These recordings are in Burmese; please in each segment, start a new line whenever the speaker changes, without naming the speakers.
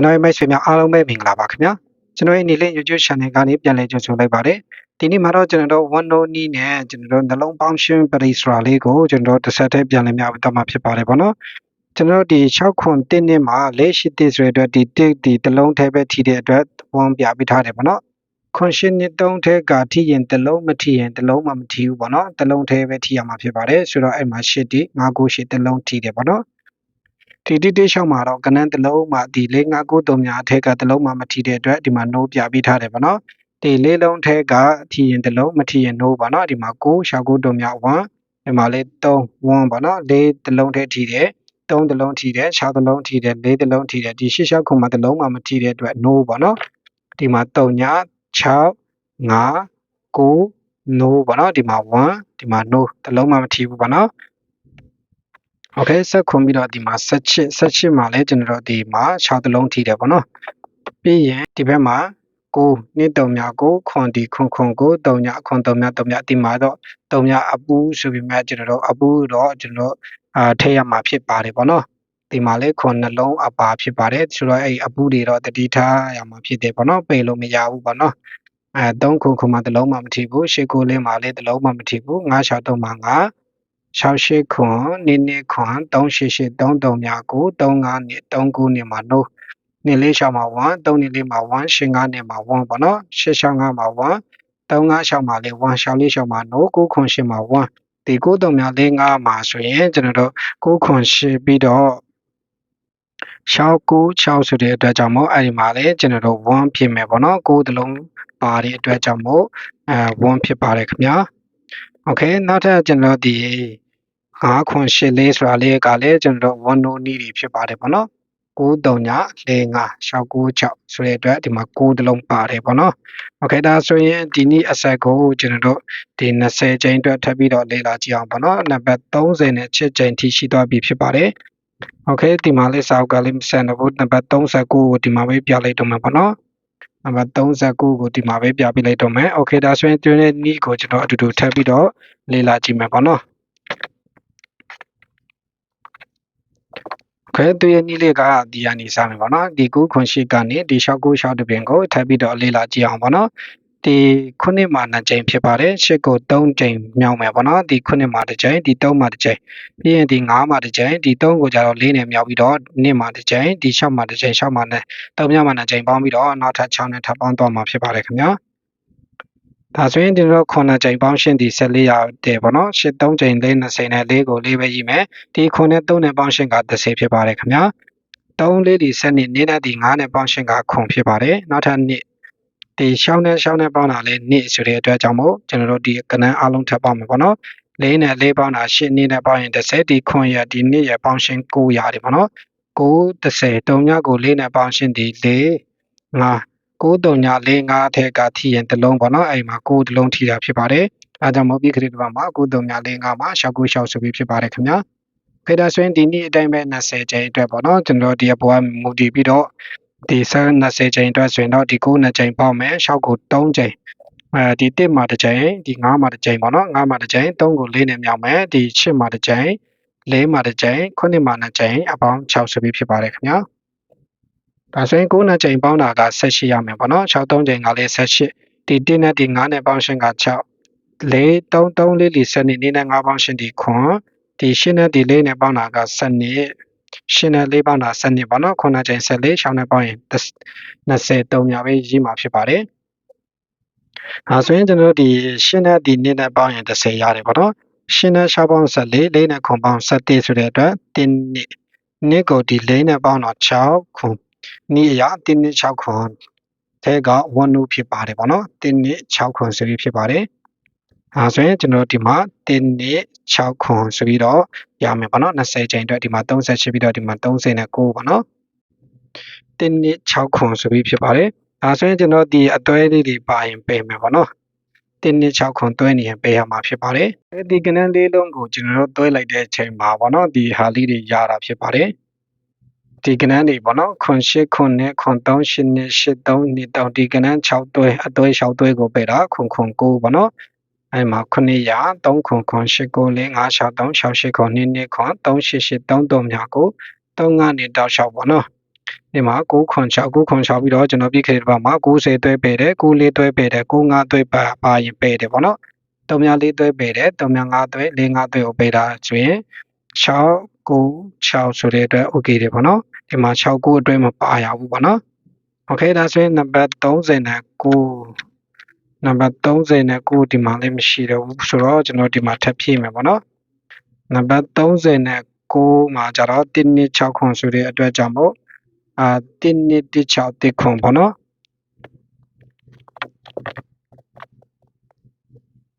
ကျွန်တော်ရဲ့မိတ်ဆွေများအားလုံးပဲမင်္ဂလာပါခင်ဗျာကျွန်တော်ရဲ့နေလေး YouTube channel ကနေပြန်လည်ကြိုဆိုလိုက်ပါတယ်ဒီနေ့မှာတော့ကျွန်တော်တို့ one no နီးနဲ့ကျွန်တော်တို့နှလုံးပေါင်းရှင်းပရိစရာလေးကိုကျွန်တော်တို့တစ်ဆက်တည်းပြန်လည်များတော့မှာဖြစ်ပါတယ်ဗောနော်ကျွန်တော်တို့ဒီ6ခွန်1နှစ်မှာလက်ရှိတစ်ဆိုတဲ့အတွက်ဒီတစ်ဒီတစ်လုံးထဲပဲထိတဲ့အတွက်ဝန်ပြပေးထားတယ်ဗောနော်ခွန်ရှင်းနှစ်သုံးထဲကထိရင်တစ်လုံးမထိရင်တစ်လုံးမှမထိဘူးဗောနော်တစ်လုံးထဲပဲထိရမှာဖြစ်ပါတယ်ဆိုတော့အဲ့မှာရှစ်ဒီ9 9 8တစ်လုံးထိတယ်ဗောနော် ဒီတိတိရှောက်မှာတော့ကနန်းတစ်လုံးမှာဒီလေးငါးကိုတုံများအထက်ကတစ်လုံးမှမထီတဲ့အတွက်ဒီမှာ no ပြပေးထားတယ်ဗောနော်ဒီလေးလုံးထက်ကထီရင်တစ်လုံးမထီရင် no ဗောနော်ဒီမှာကိုရှာကိုတုံများ1ဒီမှာလေး3 1ဗောနော်လေးတစ်လုံးထက်ထီတယ်3တစ်လုံးထီတယ်6တစ်လုံးထီတယ်4တစ်လုံးထီတယ်ဒီရှစ်ရှောက်ခုမှာတစ်လုံးမှမထီတဲ့အတွက် no ဗောနော်ဒီမှာ3ည6 5 9 no ဗောနော်ဒီမှာ1ဒီမှာ no တစ်လုံးမှမထီဘူးဗောနော် โอเคဆက်ခွန်ပြီးတော့ဒီမှာဆက်ချစ်ဆက်ချစ်မှာလဲကျွန်တော်တို့ဒီမှာ6တလုံးထိတယ်ပေါ့နော်ပြီးရင်ဒီဘက်မှာကိုနှစ်တုံများကိုခွန်ဒီခွန်ခွန်ကိုတုံညခွန်တုံများတုံများဒီမှာတော့တုံများအပူဆိုပြီးမှကျွန်တော်တို့အပူတော့ကျွန်တော်အာထည့်ရမှာဖြစ်ပါတယ်ပေါ့နော်ဒီမှာလဲခွန်နှလုံးအပါဖြစ်ပါတယ်ဆိုတော့အဲ့အပူတွေတော့တတိထားရမှာဖြစ်တယ်ပေါ့နော်ပိတ်လို့မရဘူးပေါ့နော်အဲ3ခုခုမှတစ်လုံးမှမထိဘူးရှစ်ကိုလေးမှလည်းတစ်လုံးမှမထိဘူး9 6 3မှ9 68ခွန်နိနိခွန်388 33မြကို35နှစ်39နှစ်မှာနိုးနှစ်လေးရှောင်းမှာ1 3နှစ်လေးမှာ1 85နှစ်မှာ1ပေါ့နော်665မှာ1 356မှာလေး1ရှောင်းလေးရှောင်းမှာနိုး9ခွန်8မှာ1ဒီ9တုံများလေး5မှာဆိုရင်ကျွန်တော်တို့9ခွန်8ပြီးတော့6 9 6ဆိုတဲ့အတွက်ကြောင့်မို့အဲ့ဒီမှာလေကျွန်တော်တို့1ဖြစ်မယ်ပေါ့နော်9တလုံးပါတဲ့အတွက်ကြောင့်မို့အဲ1ဖြစ်ပါတယ်ခင်ဗျာ โอเคနောက်ထပ်ကျွန်တော်ဒီ9ခွန်8လေးဆိုတာလေးကလည်းကျွန်တော်တို့1 no နီးတွေဖြစ်ပါတယ်ပေါ့နော်9 3ည4 5 6 9 6ဆိုတဲ့အတွက်ဒီမှာ9တလုံးပါတယ်ပေါ့နော်โอเคဒါဆိုရင်ဒီနေ့အဆက်ကိုကျွန်တော်တို့ဒီ20ချိန်အတွက်ထပ်ပြီးတော့လေ့လာကြည့်အောင်ပေါ့နော်နံပါတ်30နဲ့7ချိန်ထိရှိသွားပြီဖြစ်ပါတယ်โอเคဒီမှာလေးစာအုပ်ကလေးမဆက်တော့ဘူးနံပါတ်39ကိုဒီမှာပဲပြလိုက်တော့မှာပေါ့နော် နံပါတ်39ကိုဒီမှာပဲပြပေးလိုက်တော့မယ်။ Okay ဒါဆိုရင်ကျွန်းတဲ့နီးကိုကျွန်တော်အတူတူထပ်ပြီးတော့လေ့လာကြည့်မယ်ပေါ့နော်။ခဲသူရဲ့နီးလေးကဒီကနေစမယ်ပေါ့နော်။ဒီ9ခွန်ရှိကနေဒီ6 9 6တပင်ကိုထပ်ပြီးတော့လေ့လာကြည့်အောင်ပေါ့နော် ဒီခုနှစ်မှာ2ကြိမ်ဖြစ်ပါတယ်ရှစ်ကို3ကြိမ်မြောက်မယ်ပေါ့နော်ဒီခုနှစ်မှာတစ်ကြိမ်ဒီ3မှာတစ်ကြိမ်ပြီးရင်ဒီ9မှာတစ်ကြိမ်ဒီ3ကိုကြတော့4နဲ့မြောက်ပြီးတော့2မှာတစ်ကြိမ်ဒီ6မှာတစ်ကြိမ်6မှာနဲ့3မြောက်မှာ2ကြိမ်ပေါင်းပြီးတော့နောက်ထပ်6နဲ့ထပ်ပေါင်းတော့မှာဖြစ်ပါတယ်ခင်ဗျာဒါဆိုရင်ဒီတော့ခုနှစ်ကြိမ်ပေါင်းရှင်းဒီ14ရတယ်ပေါ့နော်8 3ကြိမ်4 20နဲ့4ကို4ပဲရေးမယ်ဒီခုနဲ့3နဲ့ပေါင်းရှင်းက30ဖြစ်ပါတယ်ခင်ဗျာ3လေးဒီ7နှစ်နေတဲ့ဒီ9နဲ့ပေါင်းရှင်းကခုဖြစ်ပါတယ်နောက်ထပ်နှစ် ဒီရှောင်းနဲ့ရှောင်းနဲ့ပေါင်းတာလေးနှစ်ဆိုတဲ့အတွက်ကြောင့်မို့ကျွန်တော်တို့ဒီကနန်းအလုံးထပ်ပေါင်းမယ်ပေါ့နော်၄နဲ့၄ပေါင်းတာ၈နှစ်နဲ့ပေါင်းရင်30ဒီခွန်ရဒီနှစ်ရပေါင်းရှင်း9ရတယ်ပေါ့နော်9 30 3ညကို4နဲ့ပေါင်းရှင်းဒီ4 5 9345ထက်ကထိရင်တစ်လုံးပေါ့နော်အဲ့မှာ9တစ်လုံးထိတာဖြစ်ပါတယ်အဲကြောင့်မို့ပြီးခရစ်ကမှာ9345မှာ696ဆိုပြီးဖြစ်ပါတယ်ခင်ဗျာခေတ္တဆွင်းဒီနေ့အတိုင်းပဲ20ချိန်အတွက်ပေါ့နော်ကျွန်တော်ဒီအပေါ်ကမူတည်ပြီးတော့ ဒီ20ချိန်အတွက်ဆိုရင်တော့ဒီ9နှစ်ချိန်ပေါက်မယ်6ကို3ချိန်အဲဒီ1မှာတစ်ချိန်ဒီ9မှာတစ်ချိန်ပေါ့နော်9မှာတစ်ချိန်3ကို4နဲ့မြောက်မယ်ဒီ8မှာတစ်ချိန်4မှာတစ်ချိန်9မှာ2ချိန်အပေါင်း6ဆိုပြီးဖြစ်ပါတယ်ခင်ဗျာဒါဆိုရင်9နဲ့ချိန်ပေါင်းတာက18ရမယ်ပေါ့နော်6 3ချိန်ကလည်း18ဒီ1နဲ့ဒီ9နဲ့ပေါင်းရှင်းက6 4 3 3လေးဒီ7နေနဲ့9ပေါင်းရှင်းဒီခွန်ဒီ8နဲ့ဒီ4နဲ့ပေါင်းတာက7နှစ် ရှင်းနဲ့4ပေါင်းတာ7နှစ်ပေါ့နော်9နဲ့ချိန်14 6နဲ့ပေါင်းရင်23ညပဲရေးမှာဖြစ်ပါတယ်အဲဆိုရင်ကျွန်တော်တို့ဒီရှင်းနဲ့ဒီနှစ်နဲ့ပေါင်းရင်30ရတယ်ပေါ့နော်ရှင်းနဲ့6ပေါင်း14 4နဲ့ခွန်ပေါင်း17ဆိုတဲ့အတွက်1နှစ်နှစ်ကိုဒီ4နဲ့ပေါင်းတော့6ခွန်နီးအရာ1နှစ်6ခွန်ထဲက1နုဖြစ်ပါတယ်ပေါ့နော်1နှစ်6ခွန်ဆိုပြီးဖြစ်ပါတယ် အဲဆိုရင်ကျွန်တော်ဒီမှာ1နှစ်6ခွန်ဆိုပြီးတော့ရမယ်ပေါ့နော်20ချိန်အတွက်ဒီမှာ38ပြီးတော့ဒီမှာ30နဲ့9ပေါ့နော်1နှစ်6ခွန်ဆိုပြီးဖြစ်ပါတယ်အဲဆိုရင်ကျွန်တော်ဒီအသွဲလေးတွေပါရင်ပေးမယ်ပေါ့နော်1နှစ်6ခွန်တွဲနေရင်ပေးရမှာဖြစ်ပါတယ်ဒီကနန်းလေးလုံးကိုကျွန်တော်တို့တွဲလိုက်တဲ့အချိန်မှာပေါ့နော်ဒီဟာလေးတွေရတာဖြစ်ပါတယ်ဒီကနန်းတွေပေါ့နော်ခွန်8ခွန်နဲ့ခွန်3 8နဲ့8 3နှစ်တောင်ဒီကနန်း6တွဲအတွဲ6တွဲကိုပေးတာခွန်ခွန်9ပေါ့နော် အဲ့မှာ900 3ခွန်ခွန်8ကို4 5 6 3 6 8ခွန်2နှစ်ခွန်3 8 8 3 3များကို3ကနေတောက်6ပေါ့နော်ဒီမှာ9ခွန်6 9ခွန်6ပြီးတော့ကျွန်တော်ပြခဲ့တဲ့ဘက်မှာ90တွဲပယ်တယ်9လေးတွဲပယ်တယ်95တွဲပါပါရင်ပယ်တယ်ပေါ့နော်3များ4တွဲပယ်တယ်3များ5တွဲ4 5တွဲကိုပယ်တာဆိုရင်6 9 6ဆိုတဲ့အတွက် okay တယ်ပေါ့နော်ဒီမှာ6 9အတွဲမပါရဘူးပေါ့နော် okay ဒါဆိုရင်နံပါတ်39 နံပါတ်39ဒီမှာလည်းမရှိတော့ဘူးဆိုတော့ကျွန်တော်ဒီမှာထပ်ဖြည့်မယ်ပေါ့နော်နံပါတ်39မှာကျတော့1 2 6ခွန်ဆိုတဲ့အတွက်ကြောင့်မို့အာ1 2 1 6 1ခွန်ပေါ့နော်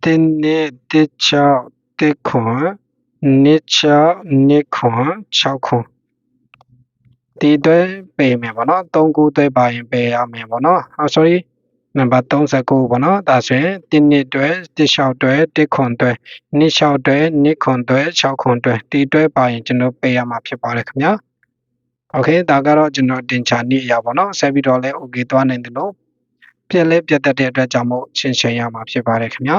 1 2 1 6 1ခွန်2 6 2ခွန်6ခွန်ဒီတွဲပေမယ်ပေါ့နော်3ခုတွဲပါရင်ပေရမယ်ပေါ့နော်ဟော sorry နံပါတ်39ပေါ့နော်ဒါဆိုရင်1နှစ်တွဲ1 6တွဲ1ခွန်တွဲ2 6တွဲ2ခွန်တွဲ6ခွန်တွဲဒီတွဲပါရင်ကျွန်တော်ပေးရမှာဖြစ်ပါတယ်ခင်ဗျာโอเคဒါကတော့ကျွန်တော်တင်ချာနည်းအရာပေါ့နော်ဆက်ပြီးတော့လည်း okay သွားနိုင်တယ်လို့ပြက်လဲပြက်တတ်တဲ့အတွက်ကြောင့်မို့ရှင်းရှင်းရမှာဖြစ်ပါတယ်ခင်ဗျာ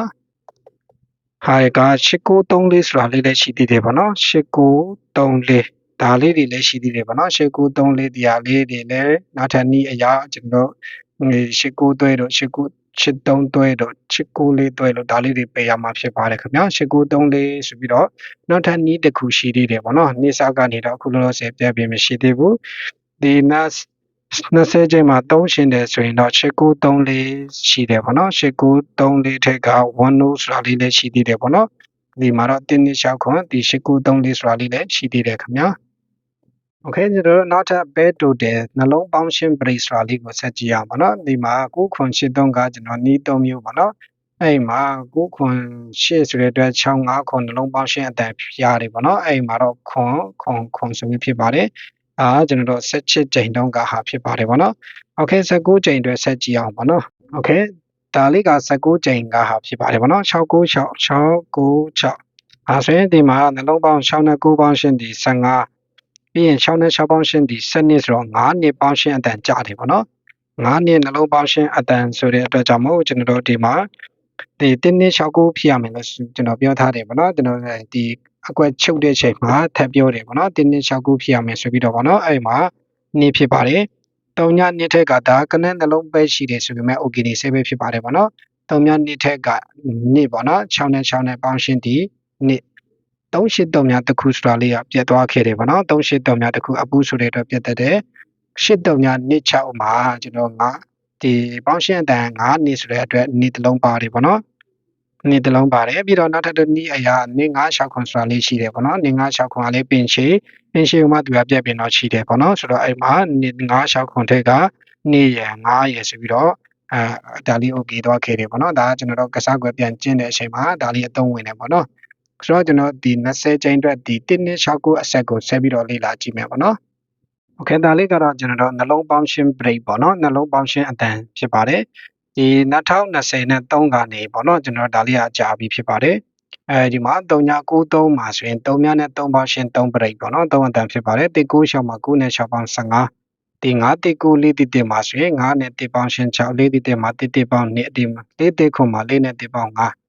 ဟာက8934ဆိုတာလေးလည်းရှိသေးတယ်ပေါ့နော်8934ဒါလေးတွေလည်းရှိသေးတယ်ပေါ့နော်8934တရားလေးတွေလည်းနောက်ထပ်နည်းအရာကျွန်တော် 89တွဲတို့89 83တွဲတို့89တွဲလို့ဒါလေးတွေပေးရမှာဖြစ်ပါတယ်ခင်ဗျာ8934ဆိုပြီးတော့နောက်ထပ်နည်းတစ်ခုရှိသေးတယ်ပေါ့နော်နေစားကနေတော့အခုလောလောဆယ်ပြပြမရှိသေးဘူးဒီနတ်20ချိန်မှာ3ရှင်တယ်ဆိုရင်တော့8934ရှိတယ်ပေါ့နော်8934ထက်က10ဆိုတာလေးလည်းရှိသေးတယ်ပေါ့နော်ဒီမှာတော့တင်းနှစ်လျှောက်ခွန်ဒီ8934ဆိုတာလေးလည်းရှိသေးတယ်ခင်ဗျာ โอเคကျွန်တော်တို့နောက်ထပ် bed total နှလုံးပေါင်းရှင်း brace ဆိုတာလေးကိုဆက်ကြည့်အောင်ပါเนาะဒီမှာ9ခွန်83ကကျွန်တော်နီး3မျိုးပါเนาะအဲ့မှာ9ခွန်8ဆိုတဲ့အတွက်6 5ခွန်နှလုံးပေါင်းရှင်းအတန်ရတယ်ပေါ့เนาะအဲ့မှာတော့ခွန်ခွန်ခွန်ဆိုပြီးဖြစ်ပါတယ်အာကျွန်တော်တို့16ချိန်တုန်းကဟာဖြစ်ပါတယ်ပေါ့เนาะโอเค19ချိန်အတွက်ဆက်ကြည့်အောင်ပါเนาะโอเคဒါလေးက19ချိန်ကဟာဖြစ်ပါတယ်ပေါ့เนาะ696 696အဲဆိုရင်ဒီမှာနှလုံးပေါင်း6နဲ့9ပေါင်းရှင်းဒီ15 ပြီးရင်6နဲ့6ပေါင်းရှင်းဒီ7နှစ်ဆိုတော့9နှစ်ပေါင်းရှင်းအတန်ကြတယ်ပေါ့နော်9နှစ်နှလုံးပေါင်းရှင်းအတန်ဆိုတဲ့အတွက်ကြောင့်မို့ကျွန်တော်တို့ဒီမှာဒီတင်းနှစ်6ခုဖြစ်ရမယ်လို့ကျွန်တော်ပြောထားတယ်ပေါ့နော်ကျွန်တော်ဒီအကွက်ချုပ်တဲ့ချိန်မှာထပ်ပြောတယ်ပေါ့နော်တင်းနှစ်6ခုဖြစ်ရမယ်ဆိုပြီးတော့ပေါ့နော်အဲ့မှာနှစ်ဖြစ်ပါတယ်တုံညနှစ်ထက်ကဒါကနက်နှလုံးပဲရှိတယ်ဆိုပေမဲ့ okay နေဆေးပဲဖြစ်ပါတယ်ပေါ့နော်တုံညနှစ်ထက်ကနှစ်ပေါ့နော်6နဲ့6နဲ့ပေါင်းရှင်းဒီနှစ် 383များတစ်ခုဆိုတာလေးကပြတ်သွားခဲ့တယ်ဗောနော်383များတစ်ခုအပူဆိုတဲ့အတွက်ပြတ်တတ်တယ်83များနှစ်6မှာကျွန်တော်ငါဒီပေါင်းရှင်းအတန်9နှစ်ဆိုတဲ့အတွက်နှစ်တစ်လုံးပါတယ်ဗောနော်နှစ်တစ်လုံးပါတယ်ပြီးတော့နောက်ထပ်တစ်နည်းအရာနှစ်9 6ခွန်ဆိုတာလေးရှိတယ်ဗောနော်နှစ်9 6ခွန်ကလေးပင်ရှည်ပင်ရှည်မှာသူကပြတ်ပြင်တော့ရှိတယ်ဗောနော်ဆိုတော့အဲ့မှာနှစ်9 6ခွန်ထက်ကနှစ်ရယ်9ရယ်ဆိုပြီးတော့အဲဒါလေး okay သွားခဲ့တယ်ဗောနော်ဒါကကျွန်တော်တို့ကစားကွယ်ပြန်ကျင်းတဲ့အချိန်မှာဒါလေးအသုံးဝင်တယ်ဗောနော် ဆိုတော့ကျွန်တော်ဒီ20ချိန်အတွက်ဒီ1269အဆက်ကိုဆက်ပြီးတော့လေ့လာကြည့်မယ်ပေါ့နော်။ Okay ဒါလေးကတော့ကျွန်တော်တို့နှလုံးပေါင်းရှင်း break ပေါ့နော်နှလုံးပေါင်းရှင်းအတန်ဖြစ်ပါတယ်။ဒီ2020နဲ့3ကနေပေါ့နော်ကျွန်တော်ဒါလေးကကြာပြီဖြစ်ပါတယ်။အဲဒီမှာ3993မှာဆိုရင်3များနဲ့3ပေါင်းရှင်း3 break ပေါ့နော်3အတန်ဖြစ်ပါတယ်။1 9 6မှာ9နဲ့6ပေါင်း15ဒီ9တိ9လေးတိတိမှာဆိုရင်9နဲ့1ပေါင်းရှင်း6လေးတိတိမှာ1တိပေါင်း2အတိမှာ4တိခုမှာ4နဲ့1ပေါင်း5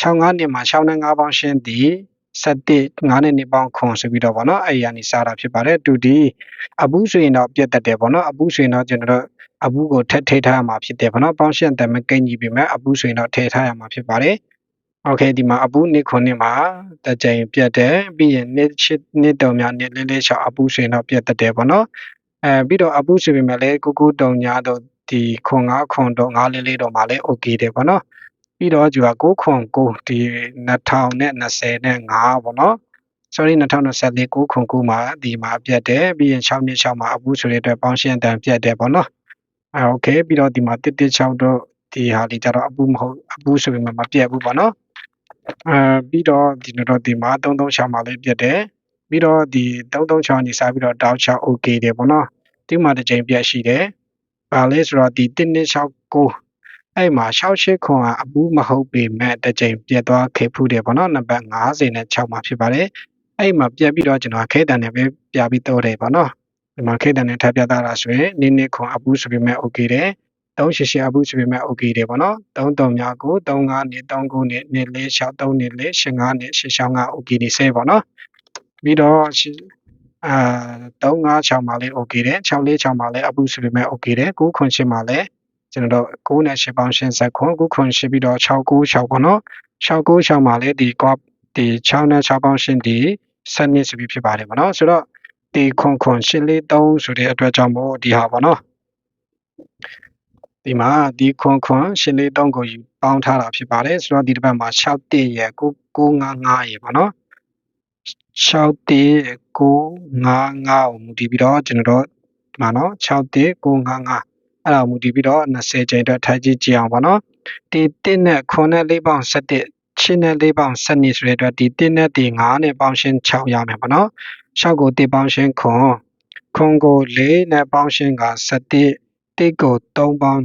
65နှစ်မှာ6နဲ့5ပေါင်းရှင်းသည်7 9နဲ့2ပေါင်းခွန်ဆိုပြီးတော့ဗောနော်အဲ့ဒီကနေစတာဖြစ်ပါတယ်တူဒီအဘူးဆိုရင်တော့ပြတ်တက်တယ်ဗောနော်အဘူးဆိုရင်တော့ကျွန်တော်တို့အဘူးကိုထက်ထိထားရမှာဖြစ်တယ်ဗောနော်ပေါင်းရှင်းတယ်မကိန်းကြီးပြီမဲ့အဘူးဆိုရင်တော့ထည့်ထားရမှာဖြစ်ပါတယ်โอเคဒီမှာအပူနှစ်ခုနှစ်မှာတကြိမ်ပြတ်တယ်ပြီးရင်နှစ်ချစ်နှစ်တုံများနှစ်လေးလေးချောက်အပူဆိုရင်တော့ပြတ်တက်တယ်ပေါ့နော်အဲပြီးတော့အပူဆိုပေမဲ့လည်းကူကူတုံညာတော့ဒီခွန်9ခွန်တော့9လေးလေးတော့မှလည်း okay တယ်ပေါ့နော် ပြီးတော့သူက6ခွန်9ဒီ2020နဲ့5ပေါ့နော် sorry 2024 6ခွန်9မှာဒီမှာပြတ်တယ်ပြီးရင်6နှစ်6မှာအပူဆိုတဲ့အတွက်ပေါင်းရှင်းတန်ပြတ်တယ်ပေါ့နော်အဲ okay ပြီးတော့ဒီမှာ116တော့ဒီဟာလေးကြတော့အပူမဟုတ်အပူဆိုပေမဲ့မပြတ်ဘူးပေါ့နော်အဲပြီးတော့ဒီတော့ဒီမှာ336မှာလည်းပြတ်တယ်ပြီးတော့ဒီ336နေစားပြီးတော့တောက်ချ okay တယ်ပေါ့နော်ဒီမှာတစ်ချိန်ပြတ်ရှိတယ်။ဘာလဲဆိုတော့ဒီ1269 အဲ့မှာ68ခွန်ကအပူးမဟုတ်ပေမဲ့တစ်ချိန်ပြတ်သွားခဲ့ဖူးတယ်ပေါ့နော်နံပါတ်50နဲ့6မှာဖြစ်ပါတယ်အဲ့မှာပြတ်ပြီးတော့ကျွန်တော်ခဲတန်နဲ့ပဲပြပြီးတော့တယ်ပေါ့နော်ဒီမှာခဲတန်နဲ့ထပ်ပြတာလားဆိုရင်နင်းနစ်ခွန်အပူးဆိုပေမဲ့ okay တယ်388အပူးဆိုပေမဲ့ okay တယ်ပေါ့နော်33များကို35နဲ့39နဲ့24 6 3နဲ့4 5နဲ့6 5 okay နေစေပေါ့နော်ပြီးတော့အာ356မှာလည်း okay တယ်646မှာလည်းအပူဆိုပေမဲ့ okay တယ်998မှာလည်း ကျွန်တော်တို့9နဲ့8ပေါင်းရှင်းဆက်ခွန်998ပြီးတော့696ပေါ့နော်696မှာလည်းဒီကော့ဒီ6နဲ့6ပေါင်းရှင်းဒီ7နှစ်ဆိုပြီးဖြစ်ပါတယ်ပေါ့နော်ဆိုတော့ဒီခွန်ခွန်843ဆိုတဲ့အတွက်ကြောင့်မို့ဒီဟာပေါ့နော်ဒီမှာဒီခွန်ခွန်843ကိုယူပေါင်းထားတာဖြစ်ပါတယ်ဆိုတော့ဒီတစ်ပတ်မှာ6တရယ်955ရယ်ပေါ့နော်6တေ955ကိုမူတည်ပြီးတော့ကျွန်တော်တို့ဒီမှာနော်6တေ955 အဲ့ဒါမူတည်ပြီးတော့20ချိန်အတွက်ထိုက်ကြည့်ကြည့်အောင်ပေါ့နော်ဒီ1နဲ့9နဲ့4ပေါင်း17 8နဲ့4ပေါင်း12ဆိုတဲ့အတွက်ဒီ1နဲ့ဒီ9နဲ့ပေါင်းရှင်း6ရမယ်ပေါ့နော်6ကို1ပေါင်းရှင်းခွန်ခွန်ကို4နဲ့ပေါင်းရှင်းက17 1ကို3ပေါင်း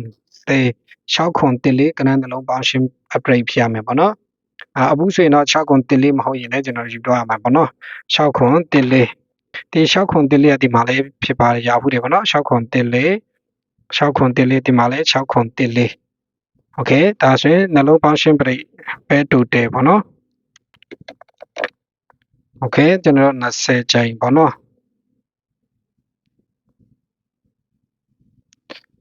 3 6ခွန်1 4ကနန်းနှလုံးပေါင်းရှင်း upgrade ဖြစ်ရမယ်ပေါ့နော်အာအဘူးဆိုရင်တော့6ခွန်1 4မဟုတ်ရင်လည်းကျွန်တော်ယူတော့ရမှာပေါ့နော်6ခွန်1 4ဒီ6ခွန်1 4ကဒီမှာလည်းဖြစ်ပါတယ်ရဘူးတယ်ပေါ့နော်6ခွန်1 4 6ခွန်1 4ဒီမှာလည်း6ခွန်1 4โอเคဒါဆိုရင်နှလုံးပေါင်းရှင်းပရိပဲတူတယ်ပေါ့နော်โอเคကျွန်တော်20ချိန်ပေါ့နော်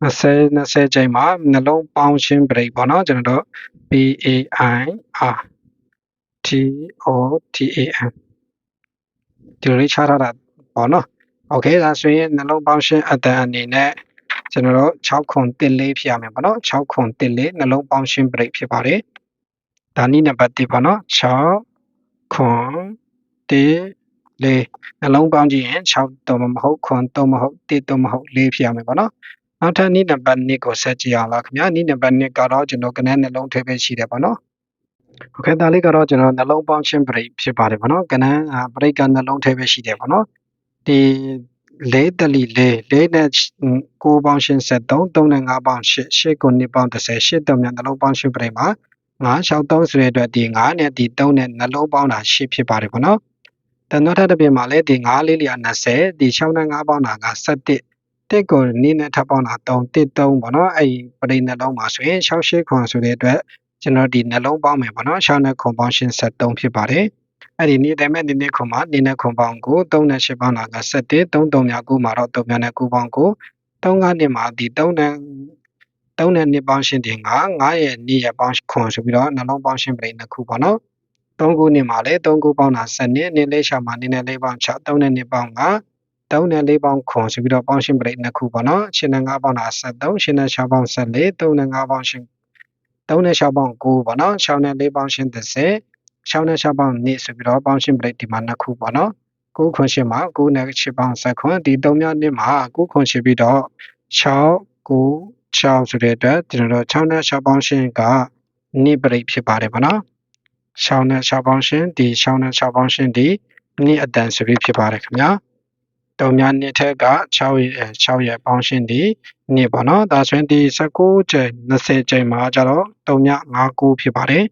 20 20ချိန်မှာနှလုံးပေါင်းရှင်းပရိပေါ့နော်ကျွန်တော်တို့ B A I R T O T A N ဒီလိုလေးချထားတာပေါ့နော်โอเคဒါဆိုရင်နှလုံးပေါင်းရှင်းအတန်အနေနဲ့ ကျွန်တော်တို့6ခွန်14ဖြစ်ရမယ်ပေါ့နော်6ခွန်14နှလုံးပေါင်းရှင်းပရိဖြစ်ပါတယ်ဒါနည်းနံပါတ်1ပေါ့နော်6ခွန်1 4နှလုံးပေါင်းကြည့်ရင်6တော့မဟုတ်ခွန်3မဟုတ်1တော့မဟုတ်4ဖြစ်ရမယ်ပေါ့နော်နောက်ထပ်နည်းနံပါတ်2ကိုဆက်ကြည့်အောင်လားခင်ဗျာနည်းနံပါတ်2ကတော့ကျွန်တော်ကနန်းနှလုံးထဲပဲရှိတယ်ပေါ့နော်โอเคဒါလေးကတော့ကျွန်တော်နှလုံးပေါင်းချင်းပရိဖြစ်ပါတယ်ဗောနော်ကနန်းပရိကနှလုံးထဲပဲရှိတယ်ဗောနော်ဒီ လေးတလီလေးလေးနဲ့6ပေါင်းရှင်း73 3နဲ့5ပေါင်း8 8ကို2ပေါင်း30 8တုံးများနှလုံးပေါင်းရှင်းပရိမှာ9 63ဆိုတဲ့အတွက်ဒီ9နဲ့ဒီ3နဲ့နှလုံးပေါင်းတာ8ဖြစ်ပါတယ်ဗောနော်တနောက်ထပ်တစ်ပြင်မှာလည်းဒီ9လေးလျာ20ဒီ6နဲ့5ပေါင်းတာက17တစ်ကိုနည်းနဲ့ထပ်ပေါင်းတာ3 1 3ပေါ့နော်အဲ့ပရိနှလုံးမှာဆိုရင်6 8ခွန်ဆိုတဲ့အတွက်ကျွန်တော်ဒီနှလုံးပေါင်းမယ်ပေါ့နော်6နဲ့ခွန်ပေါင်းရှင်း73ဖြစ်ပါတယ် အဲ့ဒီနေ့တိုင်းမဲ့နေ့နေ့ခွန်မှာနေ့နဲ့ခွန်ပေါင်းကို3နဲ့8ပေါင်းတာက7 3 3များ9မှာတော့3များနဲ့9ပေါင်းကို3ကနေ့မှာဒီ3နဲ့3နဲ့2ပေါင်းရှင်းတင်9 9ရဲ့2ရဲ့ပေါင်းခွန်ဆိုပြီးတော့နှလုံးပေါင်းရှင်းပြိနှစ်ခုပေါ့နော်3ခုနှစ်မှာလည်း3ခုပေါင်းတာ7နှစ်နေ့လေးရှာမှာနေ့နဲ့လေးပေါင်း6 3နဲ့2ပေါင်း9 3နဲ့4ပေါင်းခွန်ဆိုပြီးတော့ပေါင်းရှင်းပြိနှစ်ခုပေါ့နော်ရှင်းနဲ့5ပေါင်းတာ73ရှင်းနဲ့6ပေါင်း14 3နဲ့5ပေါင်းရှင်း3နဲ့6ပေါင်း9ပေါ့နော်6နဲ့4ပေါင်းရှင်း30 6နဲ့6ပေါင်း2ဆိုပြီးတော့ပေါင်းရှင်းပရိတ်ဒီမှာနှစ်ခုပေါ့နော်9ခွန်ရှင်းမှာ9နဲ့8ပေါင်း7ခွန်ဒီ3များနှစ်မှာ9ခွန်ရှင်းပြီးတော့6 9 6ဆိုတဲ့အတွက်ကျွန်တော်တို့6နဲ့6ပေါင်းရှင်းကနိပရိတ်ဖြစ်ပါတယ်ပေါ့နော်6နဲ့6ပေါင်းရှင်းဒီ6နဲ့6ပေါင်းရှင်းဒီနိအတန်ဆိုပြီးဖြစ်ပါတယ်ခင်ဗျာတုံများနှစ်ထက်က6ရဲ့6ရဲ့ပေါင်းရှင်းဒီနှစ်ပေါ့နော်ဒါဆိုရင်ဒီ19ကျိန်20ကျိန်မှာကျတော့တုံများ59ဖြစ်ပါတယ်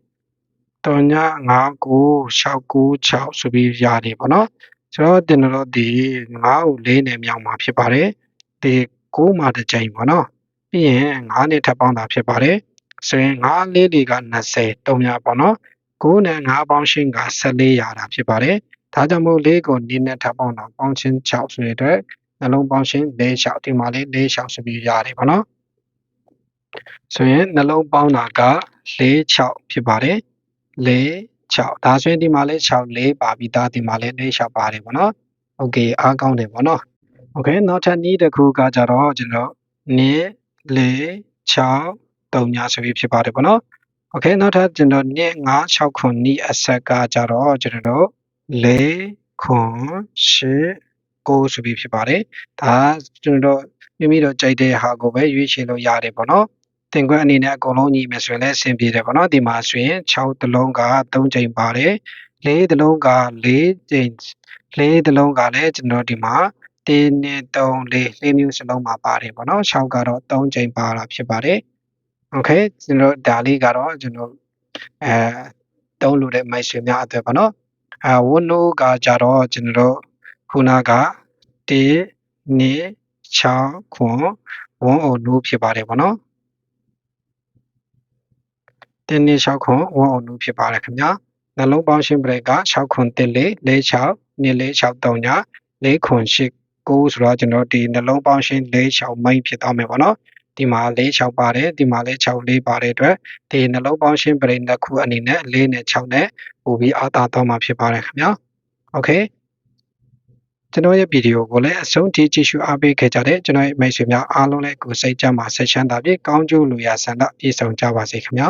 တုံများ59 696ဆိုပြီးရတယ်ပေါ့နော်ဆိုတော့တင်တော့ဒီ9ကို4နဲ့မြောက်မှာဖြစ်ပါတယ်ဒီ9မှာတစ်ကျိန်ပေါ့နော်ပြီးရင်9နဲ့ထပ်ပေါင်းတာဖြစ်ပါတယ်ဆိုရင်9လေးတွေက20တုံများပေါ့နော်9နဲ့9ပေါင်းရှင်းက14ရတာဖြစ်ပါတယ်ဒါကြောင့်မို့လေးကိုနင်းနဲ့ထပ်ပေါင်းတော့ပေါင်းချင်း6ဆိုတဲ့အတွက်နှလုံးပေါင်းချင်း၄6ဒီမှာလေး၄6ဆိုပြီးရတယ်ပေါ့နော်ဆိုရင်နှလုံးပေါင်းတာက၄6ဖြစ်ပါတယ် ၄6ဒါဆိုရင်ဒီမှာလေး6 4ပါပြီးသားဒီမှာလေး၄6ပါတယ်ပေါ့နော်โอเคအားကောင်းတယ်ပေါ့နော်โอเคနောက်ထပ်နည်းတစ်ခုကကြတော့ကျွန်တော်နည်း၄6 3ညာဆိုပြီးဖြစ်ပါတယ်ပေါ့နော်โอเคနောက်ထပ်ကျွန်တော်နည်း9 6ခုနီးအဆက်ကကြတော့ကျွန်တော်၄ခွန်၈ကိုဆိုပြီးဖြစ်ပါတယ်ဒါကျွန်တော်မိမိတို့ကြိုက်တဲ့ဟာကိုပဲရွေးချယ်လို့ရတယ်ပေါ့နော် သင်ခွက်အနေနဲ့အကုန်လုံးညီမယ်ဆိုရင်လည်းအဆင်ပြေတယ်ပေါ့နော်ဒီမှာဆိုရင်6တလုံးက3ချိန်ပါတယ်၄တလုံးက4ချိန်၄တလုံးကလည်းကျွန်တော်ဒီမှာ1နဲ့3 4လေးမျိုးစလုံးမှာပါတယ်ပေါ့နော်6ကတော့3ချိန်ပါတာဖြစ်ပါတယ်โอเคကျွန်တော်ဒါလေးကတော့ကျွန်တော်အဲတုံးလို့တဲ့မိုက်ဆွေများအတွက်ပေါ့နော်အဲဝွနိုးကကြတော့ကျွန်တော်တို့ခုနက1 2 6ခွန်ဝွန်အိုနိုးဖြစ်ပါတယ်ပေါ့နော် 1 2 6ခွန်ဝွန်အိုနိုးဖြစ်ပါတယ်ခင်ဗျာနှလုံးပေါင်းရှင်းပရိတ်က6ခွန်1 4 4 6 2 4 6 3ည ၄ခွန်၈9ဆိုတော့ကျွန်တော်ဒီနှလုံးပေါင်းရှင်း၄6မိတ်ဖြစ်သွားမယ်ပေါ့နော်ဒီမှာ၄6ပါတယ်ဒီမှာလည်း6လေးပါတဲ့အတွက်ဒီနှလုံးပေါင်းရှင်းပရိနှစ်ခုအနေနဲ့၄နဲ့6နဲ့ပို့ပြီးအားသာတော့မှာဖြစ်ပါတယ်ခင်ဗျာโอเคကျွန်တော်ရဲ့ဗီဒီယိုကိုလည်းအဆုံးထိကြည့်ရှုအားပေးခဲ့ကြတဲ့ကျွန်တော်ရဲ့မိတ်ဆွေများအားလုံးလည်းကိုယ်စိတ်ကြမှာဆက်ချမ်းသာပြီးကောင်းကျိုးလူရဆန္ဒပြည့်စုံကြပါစေခင်ဗျာ